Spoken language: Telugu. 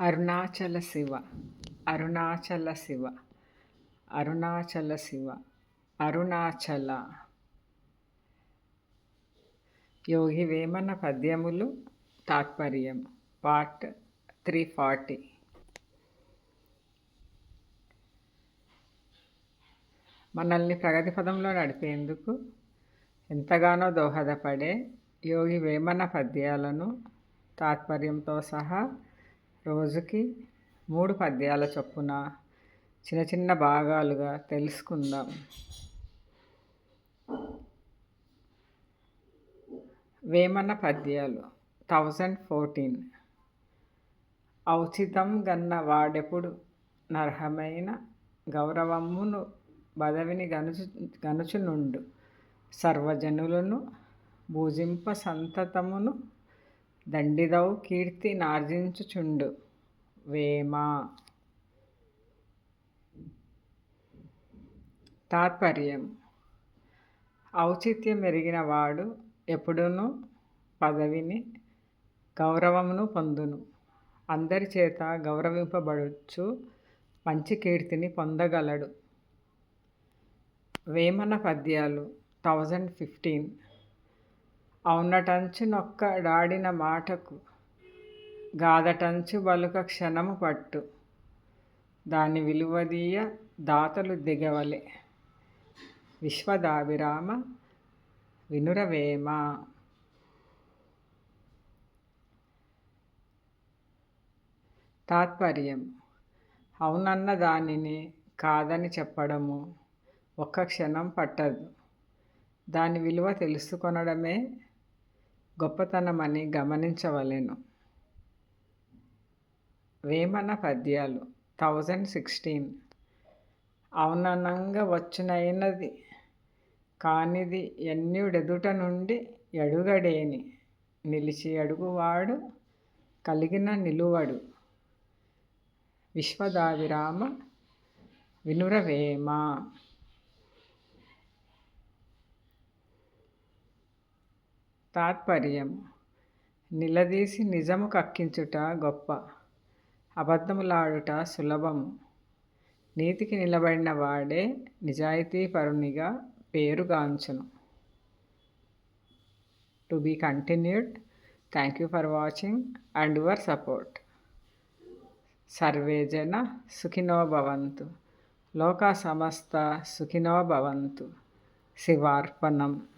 అరుణాచల శివ అరుణాచల శివ అరుణాచల శివ అరుణాచల. యోగి వేమన పద్యములు తాత్పర్యం పార్ట్ త్రీ ఫార్టీ. మనల్ని ప్రగతి పదంలో నడిపేందుకు ఎంతగానో దోహదపడే యోగి వేమన పద్యాలను తాత్పర్యంతో సహా రోజుకి మూడు పద్యాల చొప్పున చిన్న చిన్న భాగాలుగా తెలుసుకుందాం. వేమన పద్యాలు థౌజండ్ ఫోర్టీన్. ఔచితం గన్న వాడెప్పుడు నర్హమైన గౌరవమును బదవిని గనుచు గనుచునుండు. సర్వజనులను భూజింప సంతతమును దండిదౌ కీర్తి నార్జించుచుండు. వేమ. తాత్పర్యం. ఔచిత్యం ఎరిగిన వాడు ఎప్పుడునూ పదవిని గౌరవమును పొందును. అందరి చేత గౌరవింపబడుచు మంచి కీర్తిని పొందగలడు. వేమన పద్యాలు థౌజండ్ ఫిఫ్టీన్. అవునటంచు నొక్కడాడిన మాటకు గాదటంచు బలుక క్షణము పట్టు. దాని విలువదీయ దాతలు దిగవలే. విశ్వదాభిరామ వినురవేమ. తాత్పర్యం. అవునన్న దానిని కాదని చెప్పడము ఒక్క క్షణం పట్టదు. దాని విలువ తెలుసుకొనడమే గొప్పతనమని గమనించవలెను. వేమన పద్యాలు థౌజండ్ సిక్స్టీన్ అవుననంగా వచ్చునైనది కానిది ఎన్యుడెదుట నుండి ఎడుగడేని. నిలిచి అడుగువాడు కలిగిన నిలువడు. విశ్వదావిరామ వినురవేమ. తాత్పర్యం. నిలదీసి నిజము కక్కించుట గొప్ప. అబద్ధములాడుట సులభము. నీతికి నిలబడిన వాడే నిజాయితీపరునిగా పేరుగాంచును. To be continued. Thank you for watching and your support. Survey జన సుఖినో భవంతు. లోక సమస్త సుఖినో భవంతు. శివార్పణం.